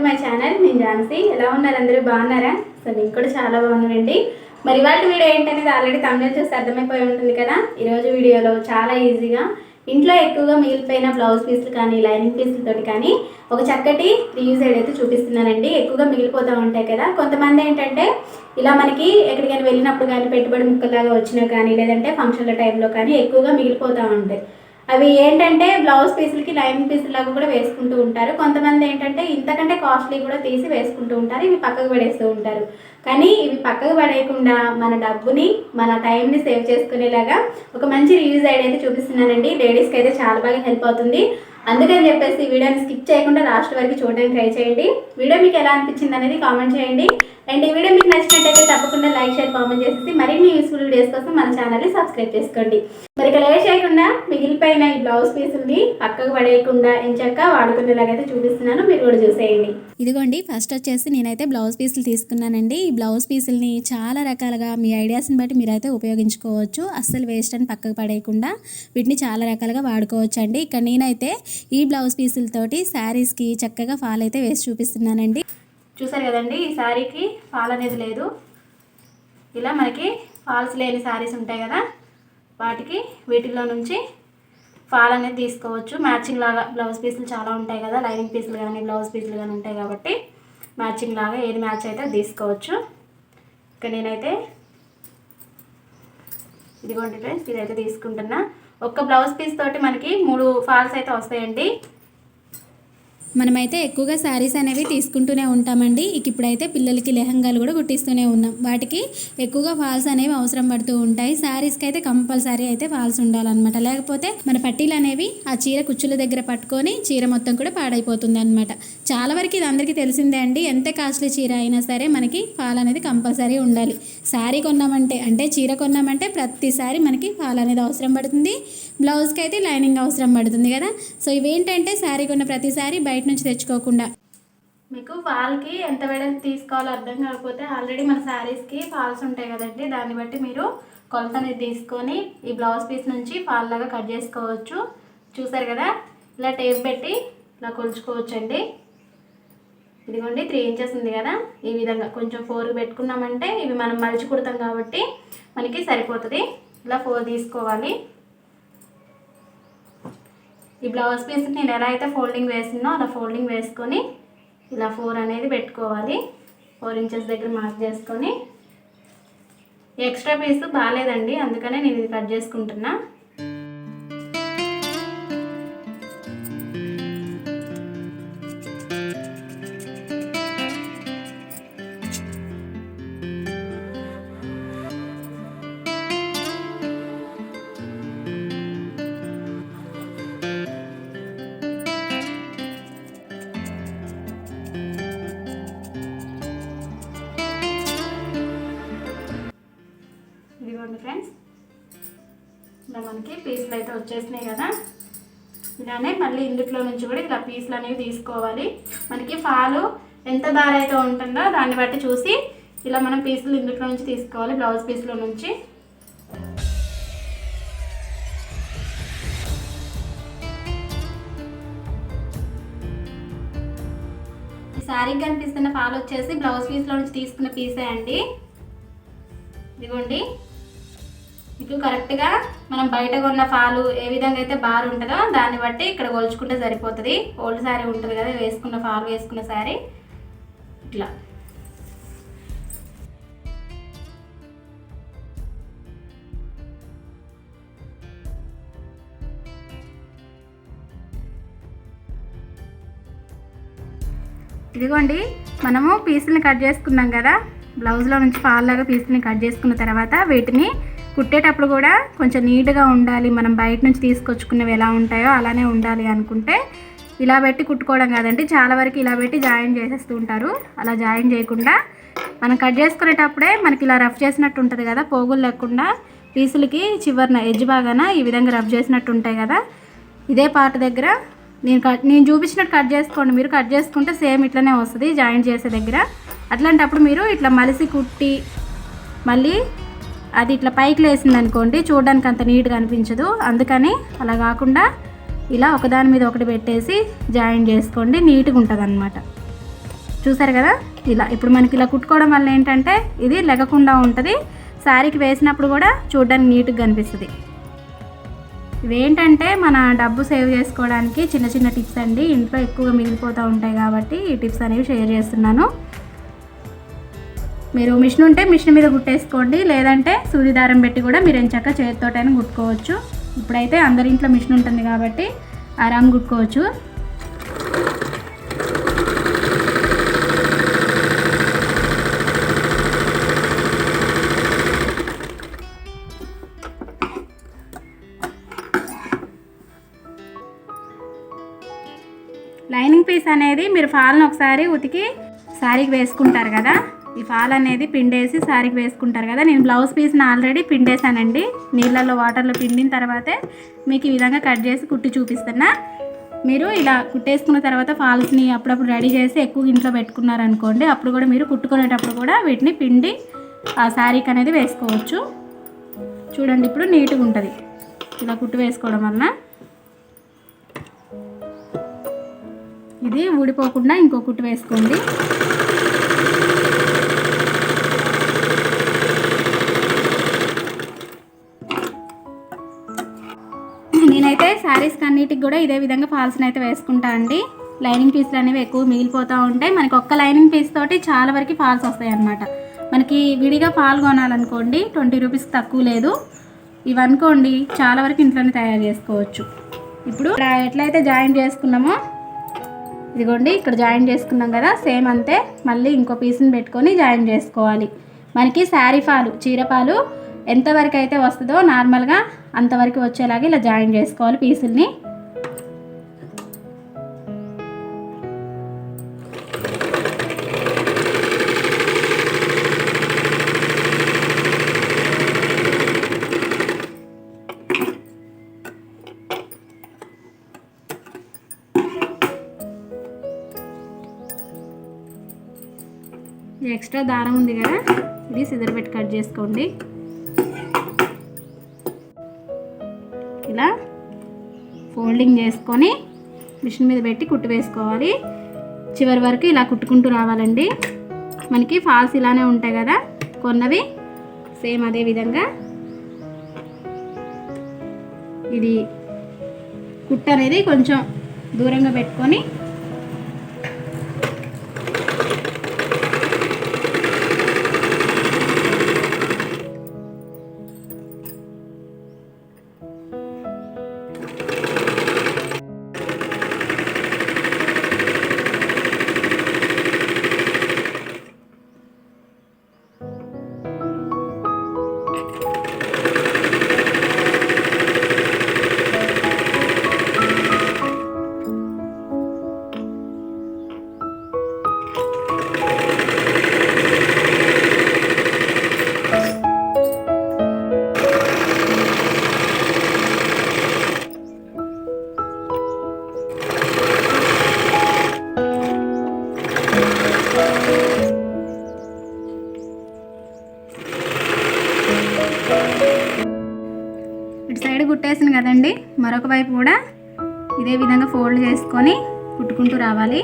To my channel. నేను ఝాన్సీ. ఎలా ఉన్నారు అందరూ? బాగున్నారా? సో నేను కూడా చాలా బాగున్నానండి. మరి ఇవాళ వీడియో ఏంటనేది ఆల్రెడీ తమిళ చూసి అర్థమైపోయి ఉంటుంది కదా? ఈరోజు వీడియోలో చాలా ఈజీగా ఇంట్లో ఎక్కువగా మిగిలిపోయిన బ్లౌజ్ పీసులు కానీ లైనింగ్ పీసులతో కానీ ఒక చక్కటి రీయూజ్ అయితే చూపిస్తున్నానండి ఎక్కువగా మిగిలిపోతూ ఉంటాయి కదా? కొంతమంది ఏంటంటే ఇలా మనకి ఎక్కడికైనా వెళ్ళినప్పుడు కానీ పెట్టుబడి ముక్కలాగా వచ్చినా కానీ లేదంటే ఫంక్షన్ల టైంలో కానీ ఎక్కువగా మిగిలిపోతూ ఉంటాయి. అవి ఏంటంటే బ్లౌజ్ పీసులకి లైన్ పీసులు లాగా కూడా వేసుకుంటూ ఉంటారు. కొంతమంది ఏంటంటే ఇంతకంటే కాస్ట్లీ కూడా తీసి వేసుకుంటూ ఉంటారు. ఇవి పక్కకు పడేస్తూ ఉంటారు. కానీ ఇవి పక్కకు పడేయకుండా మన డబ్బుని మన టైంని సేవ్ చేసుకునేలాగా ఒక మంచి రివ్యూస్ ఐడి అయితే చూపిస్తున్నానండి. లేడీస్కి అయితే చాలా బాగా హెల్ప్ అవుతుంది. అందుకని చెప్పేసి వీడియోని స్కిప్ చేయకుండా లాస్ట్ వరకు చూడడానికి ట్రై చేయండి. వీడియో మీకు ఎలా అనిపించింది అనేది కామెంట్ చేయండి. అండ్ ఈ వీడియో మీకు నచ్చినట్టయితే తప్పకుండా లైక్ షేర్ కామెంట్ చేసేసి మరిన్ని యూస్ఫుల్ వీడియోస్ కోసం మన ఛానల్ని సబ్స్క్రైబ్ చేసుకోండి. మరి ఇక లేట్ చేయకుండా మిగిలిపోయిన ఈ బ్లౌజ్ పీసుల్ని పక్కకు పడేయకుండా ఎంచక్క వాడుకునేలాగైతే చూపిస్తున్నాను. మీరు కూడా చూసేయండి. ఇదిగోండి ఫస్ట్ వచ్చేసి నేనైతే బ్లౌజ్ పీసులు తీసుకున్నానండి. ఈ ఈ బ్లౌజ్ పీసుల్ని చాలా రకాలుగా మీ ఐడియాస్ని బట్టి మీరైతే ఉపయోగించుకోవచ్చు. అస్సలు వేస్ట్ అని పక్కకు పడేయకుండా వీటిని చాలా రకాలుగా వాడుకోవచ్చు అండి ఇక్కడ నేనైతే ఈ బ్లౌజ్ పీసులతోటి శారీస్కి చక్కగా ఫాల్ అయితే వేసి చూపిస్తున్నానండి. చూసారు కదండి ఈ శారీకి ఫాల్ అనేది లేదు. ఇలా మనకి ఫాల్స్ లేని శారీస్ ఉంటాయి కదా వాటికి వీటిల్లో నుంచి ఫాల్ అనేది తీసుకోవచ్చు. మ్యాచింగ్ లాగా బ్లౌజ్ పీసులు చాలా ఉంటాయి కదా లైనింగ్ పీసులు కానీ బ్లౌజ్ పీసులు కానీ ఉంటాయి కాబట్టి. మ్యాచింగ్ లాగా ఏది మ్యాచ్ అయితే తీసుకోవచ్చు. ఇక నేనైతే ఇదిగోండి ఫ్రెండ్స్ ఇదైతే తీసుకుంటున్నా. ఒక్క బ్లౌజ్ పీస్ తోటి మనకి మూడు ఫాల్స్ అయితే వస్తాయండి. మనమైతే ఎక్కువగా శారీస్ అనేవి తీసుకుంటూనే ఉంటామండి. ఇక ఇప్పుడైతే పిల్లలకి లెహంగాలు కూడా కుట్టిస్తూనే ఉన్నాం. వాటికి ఎక్కువగా ఫాల్స్ అనేవి అవసరం పడుతూ ఉంటాయి. శారీస్కి అయితే కంపల్సరీ అయితే ఫాల్స్ ఉండాలన్నమాట. లేకపోతే మన పట్టీలు అనేవి ఆ చీర కుచ్చుల దగ్గర పట్టుకొని చీర మొత్తం కూడా పాడైపోతుంది అనమాట చాలా వరకు ఇది అందరికీ తెలిసిందే అండి. ఎంత కాస్ట్లీ చీర అయినా సరే మనకి ఫాల్ అనేది కంపల్సరీ ఉండాలి. శారీ కొన్నామంటే అంటే చీర కొన్నామంటే ప్రతిసారి మనకి పాల అనేది అవసరం పడుతుంది. బ్లౌజ్కి అయితే లైనింగ్ అవసరం పడుతుంది కదా. సో ఇవేంటంటే శారీ కొన్న ప్రతిసారి బయట నుంచి తెచ్చుకోకుండా. మీకు ఫాల్కి ఎంత వెడల్పు తీసుకోవాలో అర్థం కాకపోతే ఆల్రెడీ మన శారీస్కి ఫాల్స్ ఉంటాయి కదండి. దాన్ని బట్టి మీరు కొలత అనేది తీసుకొని ఈ బ్లౌజ్ పీస్ నుంచి ఫాల్ లాగా కట్ చేసుకోవచ్చు. చూసారు కదా? ఇలా టేప్ పెట్టి ఇలా కొలుచుకోవచ్చు అండి ఇదిగోండి త్రీ ఇంచెస్ ఉంది కదా. ఈ విధంగా కొంచెం ఫోర్ పెట్టుకున్నామంటే ఇవి మనం మలిచి కుడతాం కాబట్టి మనకి సరిపోతుంది. ఇలా ఫోర్ తీసుకోవాలి. ఈ బ్లౌజ్ పీస్ నేను ఎలా అయితే ఫోల్డింగ్ వేసినో అలా ఫోల్డింగ్ వేసుకొని ఇలా ఫోర్ అనేది పెట్టుకోవాలి. ఫోర్ ఇంచెస్ దగ్గర మార్క్ చేసుకొని. ఎక్స్ట్రా పీస్ బాగాలేదండి అందుకనే నేను ఇది కట్ చేసుకుంటున్నా. పీసులు అయితే వచ్చేసినాయి కదా. ఇలానే మళ్ళీ ఇందుట్లో నుంచి కూడా ఇలా పీసులు అనేవి తీసుకోవాలి. మనకి ఫాలు ఎంత బార్ అయితే ఉంటుందో దాన్ని బట్టి చూసి ఇలా మనం పీసులు ఇందుట్లో నుంచి తీసుకోవాలి బ్లౌజ్ పీస్లో నుంచి. ఈ శారీకి కనిపిస్తున్న ఫాల్ వచ్చేసి బ్లౌజ్ పీస్లో నుంచి తీసుకున్న పీసే అండి. ఇదిగోండి. మీకు కరెక్ట్గా మనం బయట కొన్న ఫాలు ఏ విధంగా అయితే బార్ ఉంటుందో దాన్ని బట్టి ఇక్కడ కొలుచుకుంటే సరిపోతుంది. ఓల్డ్ శారీ ఉంటుంది కదా వేసుకున్న ఫాల్ వేసుకున్న శారీ ఇట్లా. ఇదిగోండి మనము పీసుల్ని కట్ చేసుకున్నాం కదా. బ్లౌజ్లో నుంచి ఫాల్ లాగా పీసుల్ని కట్ చేసుకున్న తర్వాత వీటిని కుట్టేటప్పుడు కూడా కొంచెం నీట్గా ఉండాలి. మనం బయట నుంచి తీసుకొచ్చుకునేవి ఎలా ఉంటాయో అలానే ఉండాలి అనుకుంటే ఇలా పెట్టి కుట్టుకోవడం కాదండి. చాలా వరకు ఇలా పెట్టి జాయిన్ చేసేస్తూ ఉంటారు. అలా జాయిన్ చేయకుండా మనం కట్ చేసుకునేటప్పుడే మనకి ఇలా రఫ్ చేసినట్టు ఉంటుంది కదా పోగులు లేకుండా పీసులకి చివరిన ఎడ్జ్ బాగాన ఈ విధంగా రఫ్ చేసినట్టు ఉంటాయి కదా. ఇదే పార్ట్ దగ్గర నేను కట్ నేను చూపించినట్టు కట్ చేసుకోండి. మీరు కట్ చేసుకుంటే సేమ్ ఇట్లనే వస్తుంది జాయిన్ చేసే దగ్గర. అట్లాంటప్పుడు మీరు ఇట్లా మలిసి కుట్టి మళ్ళీ అది ఇట్లా పైకి లేసింది అనుకోండి చూడడానికి అంత నీట్గా అనిపించదు. అందుకని అలా కాకుండా ఇలా ఒకదాని మీద ఒకటి పెట్టేసి జాయిన్ చేసుకోండి నీట్గా ఉంటుంది అనమాట చూసారు కదా? ఇలా ఇప్పుడు మనకి ఇలా కుట్టుకోవడం వల్ల ఏంటంటే ఇది లెగకుండా ఉంటుంది. శారీకి వేసినప్పుడు కూడా చూడడానికి నీట్గా కనిపిస్తుంది. ఇవేంటంటే మన డబ్బు సేవ్ చేసుకోవడానికి చిన్న చిన్న టిప్స్ అండి. ఇంట్లో ఎక్కువగా మిగిలిపోతూ ఉంటాయి కాబట్టి ఈ టిప్స్ అనేవి షేర్ చేస్తున్నాను. మీరు మిషన్ ఉంటే మిషన్ మీద కుట్టేసుకోండి లేదంటే సూది దారం పెట్టి కూడా మీరు ఎంచక్క చేతితోటైనా కుట్టుకోవచ్చు ఇప్పుడైతే అందరి ఇంట్లో మిషన్ ఉంటుంది కాబట్టి ఆరామ్ కుట్టుకోవచ్చు లైనింగ్ పీస్ అనేది మీరు ఫాల్ని ఒకసారి ఉతికి శారీకి వేసుకుంటారు కదా. ఈ ఫాల్ అనేది పిండేసి శారీకి వేసుకుంటారు కదా. నేను బ్లౌజ్ పీస్ని ఆల్రెడీ పిండేసానండి నీళ్ళల్లో వాటర్లో పిండిన తర్వాతే మీకు ఈ విధంగా కట్ చేసి కుట్టి చూపిస్తున్నా. మీరు ఇలా కుట్టేసుకున్న తర్వాత ఫాల్స్ని అప్పుడప్పుడు రెడీ చేసి ఎక్కువ ఇంట్లో పెట్టుకున్నారనుకోండి అప్పుడు కూడా మీరు కుట్టుకునేటప్పుడు కూడా వీటిని పిండి ఆ శారీకి అనేది వేసుకోవచ్చు. చూడండి ఇప్పుడు నీట్గా ఉంటుంది. ఇలా కుట్టు వేసుకోవడం వలన ఇది ఊడిపోకుండా ఇంకో కుట్టు వేసుకోండి. శారీస్కి అన్నిటికి కూడా ఇదే విధంగా ఫాల్స్ని అయితే వేసుకుంటా అండి. లైనింగ్ పీస్లు అనేవి ఎక్కువ మిగిలిపోతూ ఉంటాయి. మనకి ఒక్క లైనింగ్ పీస్ తోటి చాలా వరకు ఫాల్స్ వస్తాయి అన్నమాట. మనకి విడిగా ఫాల్ కొనాలనుకోండి ట్వంటీ రూపీస్ తక్కువ లేదు. ఇవి అనుకోండి చాలా వరకు ఇంట్లోనే తయారు చేసుకోవచ్చు. ఇప్పుడు ఎట్లయితే జాయిన్ చేసుకున్నామో ఇదిగోండి ఇక్కడ జాయిన్ చేసుకున్నాం కదా సేమ్ అంతే. మళ్ళీ ఇంకో పీస్ని పెట్టుకొని జాయిన్ చేసుకోవాలి. మనకి శారీ ఫాలు చీరపాలు ఎంతవరకు అయితే వస్తుందో నార్మల్గా అంతవరకు వచ్చేలాగా ఇలా జాయిన్ చేసుకోవాలి పీసుల్ని. ఎక్స్ట్రా దారం ఉంది కదా ఇది సిద్ధర పెట్టి కట్ చేసుకోండి. ఇలా ఫోల్డింగ్ చేసుకొని మిషన్ మీద పెట్టి కుట్టు వేసుకోవాలి. చివరి వరకు ఇలా కుట్టుకుంటూ రావాలండి. మనకి ఫాల్స్ ఇలానే ఉంటాయి కదా కొన్నవి సేమ్ అదే విధంగా. ఇది కుట్టు అనేది కొంచెం దూరంగా పెట్టుకొని సైడ్ కుట్టేసాను కదండి. మరొక వైపు కూడా ఇదే విధంగా ఫోల్డ్ చేసుకొని కుట్టుకుంటూ రావాలి.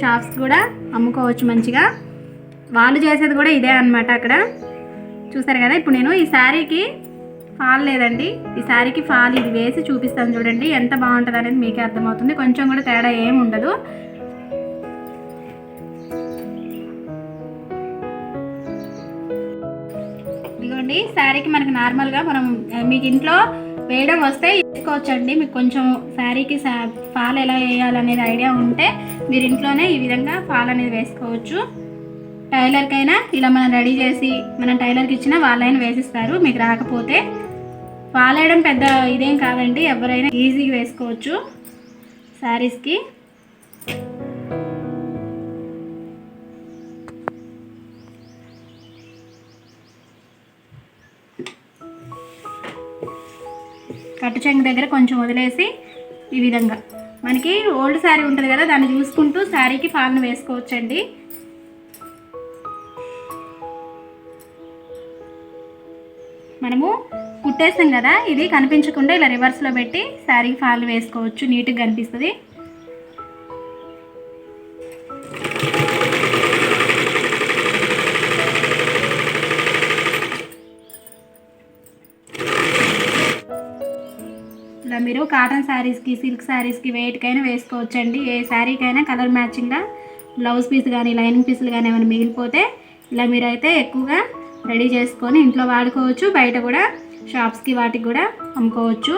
షాప్స్ కూడా అమ్ముకోవచ్చు మంచిగా. వాళ్ళు చేసేది కూడా ఇదే అనమాట అక్కడ. చూసారు కదా ఇప్పుడు నేను ఈ శారీకి ఫాల్ లేదండి. ఈ శారీకి ఫాల్ ఇది వేసి చూపిస్తాను చూడండి ఎంత బాగుంటుంది అనేది మీకే అర్థమవుతుంది. కొంచెం కూడా తేడా ఏమి ఉండదు. ఇదిగోండి శారీకి మనకి నార్మల్గా మనం మీకు ఇంట్లో వేయడం వస్తే వేసుకోవచ్చండి. మీకు కొంచెం శారీకి ఫాల్ ఎలా వేయాలనేది ఐడియా ఉంటే మీరు ఇంట్లోనే ఈ విధంగా ఫాల్ అనేది వేసుకోవచ్చు. టైలర్కైనా ఇలా మనం రెడీ చేసి మనం టైలర్కి ఇచ్చిన వాళ్ళైనా వేసిస్తారు. మీకు రాకపోతే ఫాల్ వేయడం పెద్ద ఇదేం కాదండి. ఎవరైనా ఈజీగా వేసుకోవచ్చు శారీస్కి. కట్టు చెంగు దగ్గర కొంచెం వదిలేసి ఈ విధంగా. మనకి ఓల్డ్ శారీ ఉంటుంది కదా దాన్ని చూసుకుంటూ శారీకి ఫాల్ను వేసుకోవచ్చండి. మనము కుట్టేసాం కదా ఇది కనిపించకుండా ఇలా రివర్స్లో పెట్టి శారీ ఫాల్ వేసుకోవచ్చు నీట్గా కనిపిస్తుంది. మీరు కాటన్ శారీస్కి సిల్క్ శారీస్కి వెయిట్కైనా వేసుకోవచ్చండి. ఏ శారీకైనా కలర్ మ్యాచింగ్గా బ్లౌజ్ పీస్ కానీ లైనింగ్ పీసులు కానీ ఏమైనా మిగిలిపోతే ఇలా మీరైతే ఎక్కువగా రెడీ చేసుకొని ఇంట్లో వాడుకోవచ్చు. బయట కూడా షాప్స్కి వాటికి కూడా అమ్ముకోవచ్చు.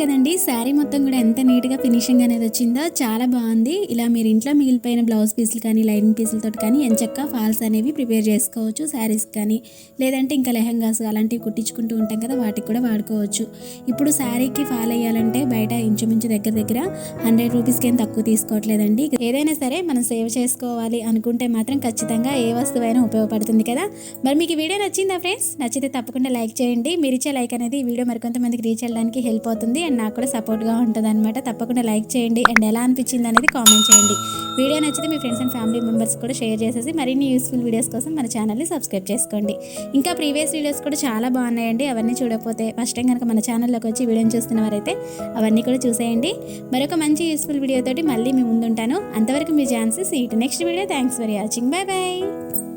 కదండి శారీ మొత్తం కూడా ఎంత నీట్గా ఫినిషింగ్ అనేది వచ్చిందో చాలా బాగుంది. ఇలా మీరు ఇంట్లో మిగిలిపోయిన బ్లౌజ్ పీసులు కానీ లైనింగ్ పీసులతో కానీ ఎంచక్క ఫాల్స్ అనేవి ప్రిపేర్ చేసుకోవచ్చు శారీస్ కానీ లేదంటే ఇంకా లెహంగాస్ అలాంటివి కుట్టించుకుంటూ ఉంటాం కదా వాటికి కూడా వాడుకోవచ్చు. ఇప్పుడు శారీకి ఫాల్ అయ్యాలంటే బయట ఇంచుమించు దగ్గర దగ్గర హండ్రెడ్ రూపీస్కి ఏం తక్కువ తీసుకోవట్లేదండి. ఏదైనా సరే మనం సేవ్ చేసుకోవాలి అనుకుంటే మాత్రం ఖచ్చితంగా ఏ వస్తువైనా ఉపయోగపడుతుంది కదా. మరి మీకు వీడియో నచ్చిందా ఫ్రెండ్స్? నచ్చితే తప్పకుండా లైక్ చేయండి. మీరు ఇచ్చే లైక్ అనేది ఈ వీడియో మరికొంతమందికి రీచ్ చేయడానికి హెల్ప్ అవుతుంది. అండ్ నాకు కూడా సపోర్ట్గా ఉంటుంది అనమాట తప్పకుండా లైక్ చేయండి అండ్ ఎలా అనిపించింది అనేది కామెంట్ చేయండి. వీడియో నచ్చితే మీ ఫ్రెండ్స్ అండ్ ఫ్యామిలీ మెంబర్స్ కూడా షేర్ చేసేసి మరిన్ని యూస్ఫుల్ వీడియోస్ కోసం మన ఛానల్ని సబ్స్క్రైబ్ చేసుకోండి. ఇంకా ప్రీవియస్ వీడియోస్ కూడా చాలా బాగున్నాయండి. అవన్నీ చూడకపోతే ఫస్ట్ టైం కనుక మన ఛానల్లోకి వచ్చి వీడియోని చూస్తున్న వారైతే అవన్నీ కూడా చూసేయండి. మరొక మంచి యూస్ఫుల్ వీడియోతోటి మళ్ళీ మీ ముందుంటాను. అంతవరకు మీ ఛాన్సెస్ ఈ next video thanks for watching bye bye